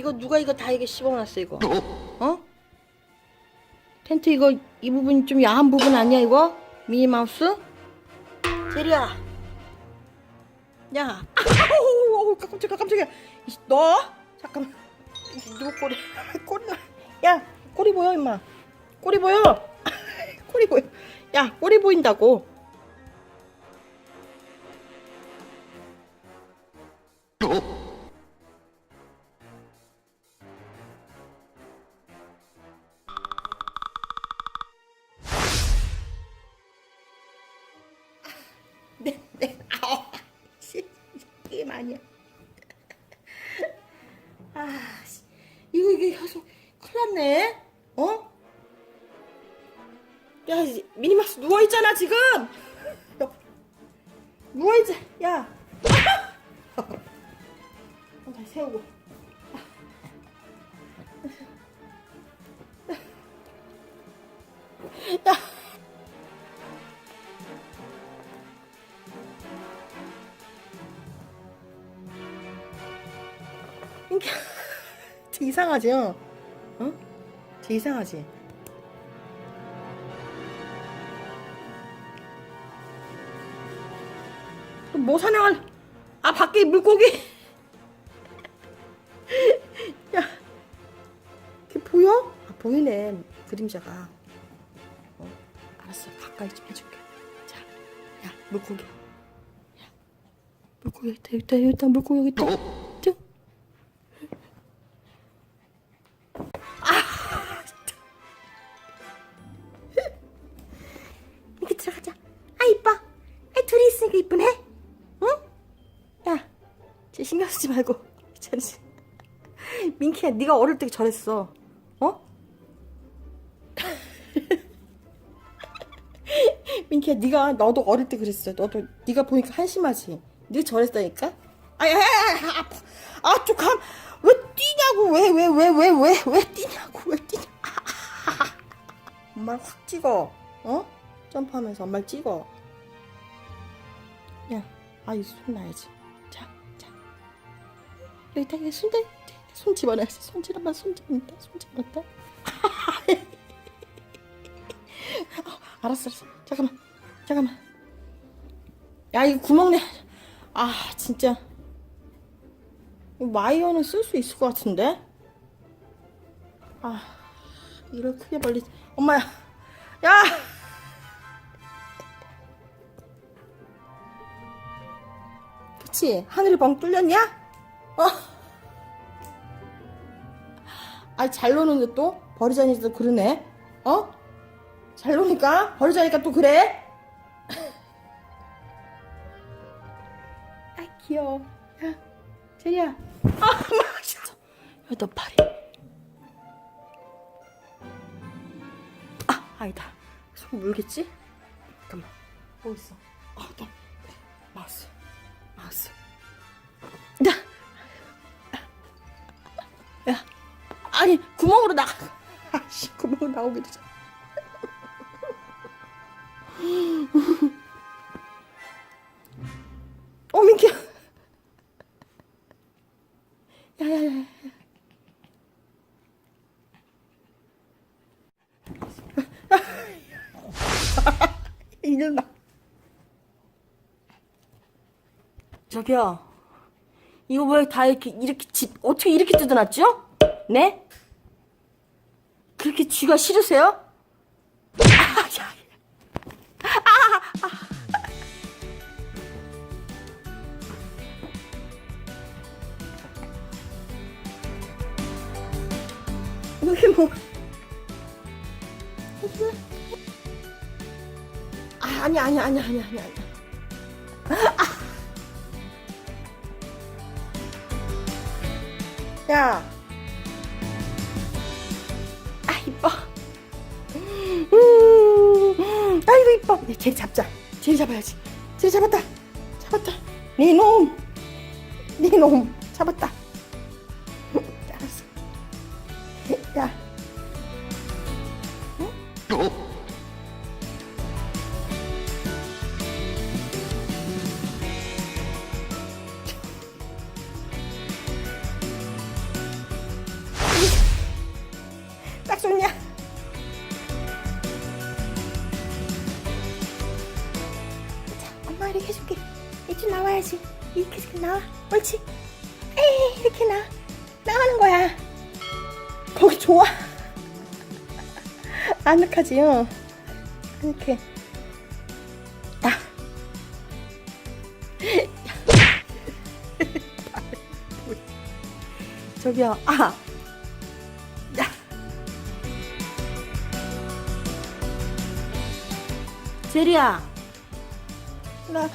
이거 누가 이거 다 이게 씹어놨어 이거? 어? 텐트 이거 이 부분이 좀 야한 부분 아니야 이거? 미니 마우스? 제리야. 야. 아우 깜짝이야 깜짝이야. 이, 너? 잠깐만. 누구 꼬리? 꼬리. 야 꼬리 보여 임마. 꼬리 보여? 꼬리 보여. 야 꼬리 보인다고 이게 혀서 큰일 났네. 어? 야, 미니마스 누워 있잖아 지금. 야, 누워 있자. 야. 어, 다시 세우고. 야. 이게 되게 이상하지? 어? 어? 되게 이상하지? 또뭐 사냥할 아 밖에 물고기 야 이게 보여? 아 보이네 그림자가 어 알았어 가까이 좀 해줄게 자 야 물고기 야 물고기 있다 있다 있다 물고기 있다 아 있으니까 이쁘네. 응? 야, 쟤 신경 쓰지 말고. 쟤는 민키야, 네가 어릴 때 저랬어. 어? 민키야, 네가 너도 어릴 때 그랬어. 너도 네가 보니까 한심하지. 네가 저랬다니까. 아야, 아파. 아, 쪽함. 왜 뛰냐고? 왜, 왜, 왜, 왜, 왜, 왜 뛰냐고? 왜 뛰냐? 엄마를 확 찍어. 어? 점프하면서 엄마를 찍어. 야, 아이 손 놔야지. 자, 자. 여기다 여기 손 대. 손 집어넣어야지. 손 집어넣어. 손 집어넣다. 손 집어넣다. 어, 알았어, 알았어. 잠깐만. 잠깐만. 야, 이거 구멍 내. 아, 진짜. 이 와이어는 쓸 수 있을 것 같은데? 아, 이를 크게 벌리. 엄마야. 야! 그치? 하늘이 뻥 뚫렸냐? 어? 아이, 잘 노는데 또? 버리자니까 또 그러네? 어? 잘 노니까? 버리자니까 또 그래? 아이, 귀여워. 야, 제리야. 아, 막, 진짜. 야, 너 팔이. 아, 아니다. 손 물겠지? 잠깐만. 뭐 있어? 아, 나, 마우 구멍으로 나. 아씨, 구멍으로 나오기도 전. 어, 민키야. 야야야. 이년아. 저기요. 이거 왜 다 이렇게 이렇게 지, 어떻게 이렇게 뜯어놨죠? 네? 그렇게 쥐가 싫으세요? 아, 야. 아, 아. 이게 뭐? 아, 아니 아니 아니 아니 아니 아니. 야. 이뻐. 야, 쟤 잡자. 쟤 잡아야지. 쟤 잡았다. 잡았다. 네 놈. 네 놈. 잡았다. 나와. 옳지. 에이, 이렇게 나. 나가는 거야. 거기 좋아. 아늑하지, 요 이렇게. 야. 저기요, 아. 야. 제리야. 나